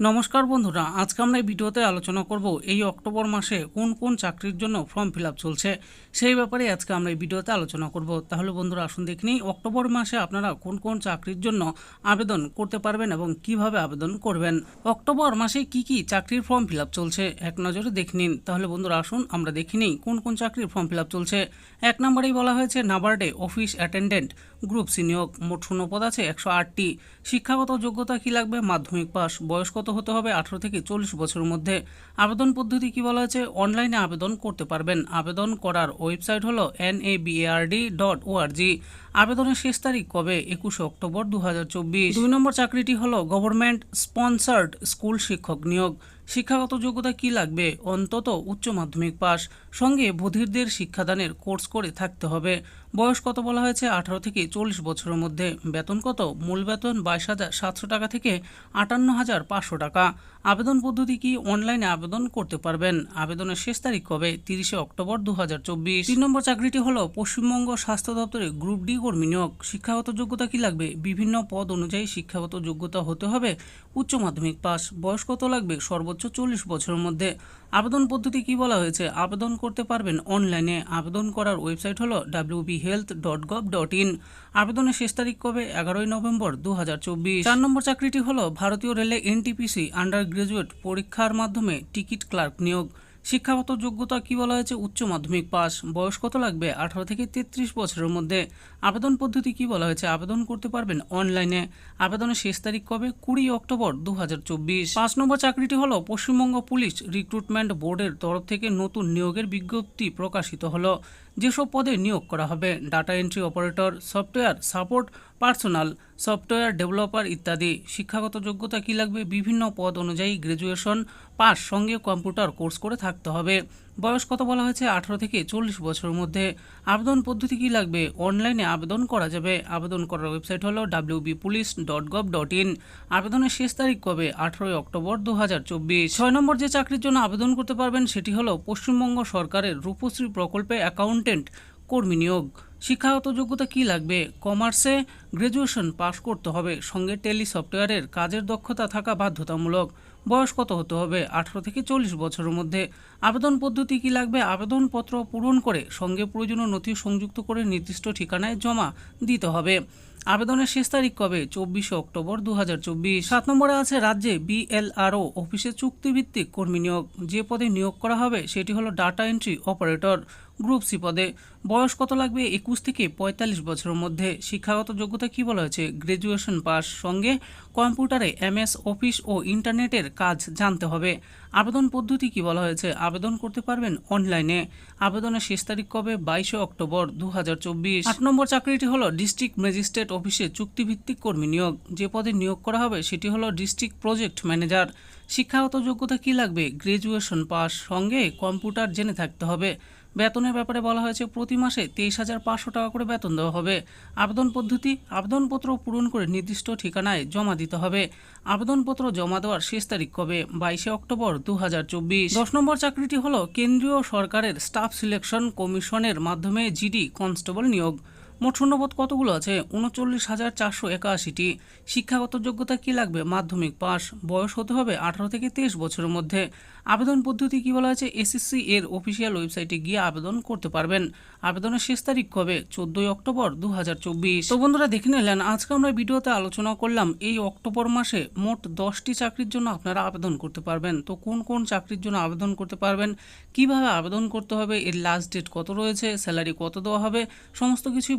নমস্কার বন্ধুরা, আজকে আমরা এই ভিডিওতে আলোচনা করব এই অক্টোবর মাসে কোন কোন চাকরির জন্য ফর্ম ফিল চলছে, সেই ব্যাপারে আজকে আমরা এই ভিডিওতে আলোচনা করব। তাহলে বন্ধুরা, আসুন দেখে নিই, অক্টোবর মাসে আপনারা কোন কোন চাকরির জন্য আবেদন করতে পারবেন এবং কীভাবে আবেদন করবেন? অক্টোবর মাসে কি কি চাকরির ফর্ম ফিল চলছে, এক নজরে দেখে নিন। তাহলে বন্ধুরা, আসুন আমরা দেখে নিই কোন কোন চাকরির ফর্ম ফিল চলছে। এক নম্বরেই বলা হয়েছে, নাবার্ডে অফিস অ্যাটেন্ডেন্ট গ্রুপ সি নিয়োগ। মোট শূন্যপদ আছে, একশো আটটি। শিক্ষাগত যোগ্যতা কী লাগবে? মাধ্যমিক পাস। বয়স কত হতে হবে? আঠারো থেকে চল্লিশ বছরের মধ্যে। আবেদন পদ্ধতি কী বলা হয়েছে? অনলাইনে আবেদন করতে পারবেন। আবেদন করার ওয়েবসাইট হলো N A BARD dot ORG আবেদনের শেষ তারিখ কবে? একুশে অক্টোবর দু দুই নম্বর চাকরিটি হল গভর্নমেন্ট স্পন্সার্ড স্কুল শিক্ষক নিয়োগ। শিক্ষাগত যোগ্যতা কি লাগবে? অন্তত উচ্চ মাধ্যমিক পাস। সঙ্গে বধিরদের শিক্ষাদানের কোর্স করে থাকতে হবে। বয়স কত বলা হয়েছে? আঠারো থেকে চল্লিশ বছরের মধ্যে। বেতন কত? মূল বেতন বাইশ হাজার সাতশো টাকা থেকে আটান্ন হাজার পাঁচশো টাকা। আবেদন পদ্ধতি কি? অনলাইনে আবেদন করতে পারবেন। আবেদনের শেষ তারিখ কবে? তিরিশে অক্টোবর দু হাজার চব্বিশ। তিন নম্বর চাকরিটি হলো পশ্চিমবঙ্গ স্বাস্থ্য দপ্তরে গ্রুপ ডি কর্মী নিয়োগ, শিক্ষাগত যোগ্যতা কি লাগবে? বিভিন্ন পদ অনুযায়ী শিক্ষাগত যোগ্যতা হতে হবে। উচ্চ মাধ্যমিক পাস, বয়স কত লাগবে? সর্বোচ্চ চল্লিশ বছরের মধ্যে। আবেদন পদ্ধতি কি বলা হয়েছে? আবেদন করতে পারবেন অনলাইনে। আবেদন করার ওয়েবসাইট হলো WB health dot gov dot in আবেদনের শেষ তারিখ কবে? এগারোই নভেম্বর দু হাজার চব্বিশ। চার নম্বর চাকরিটি হলো ভারতীয় রেলে এনটিপিসি আন্ডার গ্রাজুয়েট পরীক্ষার মাধ্যমে টিকিট ক্লার্ক নিয়োগ। শিক্ষাগত যোগ্যতা কি বলা হয়েছে? উচ্চ মাধ্যমিক পাস। বয়স কত লাগবে? আঠারো থেকে তেত্রিশ বছরের মধ্যে। আবেদন পদ্ধতি কি বলা হয়েছে? আবেদন করতে পারবেন অনলাইনে। আবেদনের শেষ তারিখ কবে? কুড়ি অক্টোবর দু হাজার চব্বিশ। পাঁচ নম্বর চাকরিটি হলো পশ্চিমবঙ্গ পুলিশ রিক্রুটমেন্ট বোর্ডের তরফ থেকে নতুন নিয়োগের বিজ্ঞপ্তি প্রকাশিত হলো। যেসব পদে নিয়োগ করা হবে data entry operator software support personal software developer ইত্যাদি। শিক্ষাগত যোগ্যতা কী লাগবে? বিভিন্ন পদ অনুযায়ী গ্র্যাজুয়েশন পাস, সঙ্গে কম্পিউটার কোর্স করে থাকতে হবে। বয়স কত বলা হয়েছে? আঠারো থেকে চল্লিশ বছরের মধ্যে। আবেদন পদ্ধতি কী লাগবে? অনলাইনে আবেদন করা যাবে। আবেদন করার ওয়েবসাইট হলো W B police dot gov dot in আবেদনের শেষ তারিখ কবে? আঠারোই অক্টোবর দু হাজার চব্বিশ। ছয় নম্বর যে চাকরির জন্য আবেদন করতে পারবেন, সেটি হলো পশ্চিমবঙ্গ সরকারের রূপশ্রী প্রকল্পে অ্যাকাউন্টেন্ট কর্মী নিয়োগ। শিক্ষাগত যোগ্যতা কি লাগবে? কমার্সে গ্র্যাজুয়েশন পাশ করতে হবে, সঙ্গে টেলি সফটওয়্যারের কাজের দক্ষতা থাকা বাধ্যতামূলক। বয়স কত হতে হবে? আঠারো থেকে চল্লিশ বছরের মধ্যে। আবেদন পদ্ধতি কি লাগবে? আবেদনপত্র পূরণ করে সঙ্গে প্রয়োজনীয় নথি সংযুক্ত করে নির্দিষ্ট ঠিকানায় জমা দিতে হবে। আবেদনের শেষ তারিখ কবে? চব্বিশে অক্টোবর দু সাত নম্বরে আছে রাজ্যে বিএলআরও, অফিসে চুক্তিভিত্তিক কর্মী নিয়োগ। যে পদে নিয়োগ করা হবে, সেটি হলো data entry operator. Group C পদে। বয়স কত লাগবে একুশ থেকে পঁয়তাল্লিশ বছরের মধ্যে? শিক্ষাগত যোগ্যতা কি বলা হয়েছে? গ্র্যাজুয়েশন পাস সঙ্গে কম্পিউটারে এমএস, অফিস ও ইন্টারনেটের কাজ জানতে হবে। আবেদন পদ্ধতি কি বলা হয়েছে? আবেদন করতে পারবেন অনলাইনে। আবেদনের শেষ তারিখ কবে? বাইশে অক্টোবর দু আট নম্বর চাকরিটি হলো ডিস্ট্রিক্ট ম্যাজিস্ট্রেট অফিসে চুক্তিভিত্তিক কর্মী নিয়োগ। যে পদে নিয়োগ করা হবে সেটি হলো ডিস্ট্রিক্ট প্রজেক্ট ম্যানেজার। শিক্ষাগত যোগ্যতা কি লাগবে? গ্র্যাজুয়েশন পাস সঙ্গে কম্পিউটার জেনে থাকতে হবে। বেতনের ব্যাপারে বলা হয়েছে, প্রতি মাসে তেইশ হাজার পাঁচশো টাকা করে বেতন দেওয়া হবে। আবেদন পদ্ধতি, আবেদনপত্র পূরণ করে নির্দিষ্ট ঠিকানায় জমা দিতে হবে। আবেদনপত্র জমা দেওয়ার শেষ তারিখ কবে? বাইশে অক্টোবর দু হাজার চব্বিশ। দশ নম্বর চাকরিটি হলো কেন্দ্রীয় সরকারের স্টাফ সিলেকশন কমিশনের মাধ্যমে জিডি কনস্টেবল নিয়োগ। মোট শূন্যপদ কতগুলো আছে? উনচল্লিশ হাজার চারশো একাশিটি। শিক্ষাগত যোগ্যতা কি লাগবে? মাধ্যমিক পাস বয়স হতে হবে আঠারো থেকে তেইশ বছরের মধ্যে। আবেদন পদ্ধতি কি বলা হয়েছে এসএসসি এর অফিসিয়াল ওয়েবসাইটে গিয়ে আবেদন করতে পারবেন। আবেদনের শেষ তারিখ কবে? চোদ্দই অক্টোবর দু হাজার চব্বিশ। তো বন্ধুরা, দেখে নিলেন, আজকে আমরা ভিডিওতে আলোচনা করলাম এই অক্টোবর মাসে মোট দশটি চাকরির জন্য আপনারা আবেদন করতে পারবেন। তো কোন কোন চাকরির জন্য আবেদন করতে পারবেন? কীভাবে আবেদন করতে হবে? এর লাস্ট ডেট কত রয়েছে? স্যালারি কত দেওয়া হবে? সমস্ত কিছুই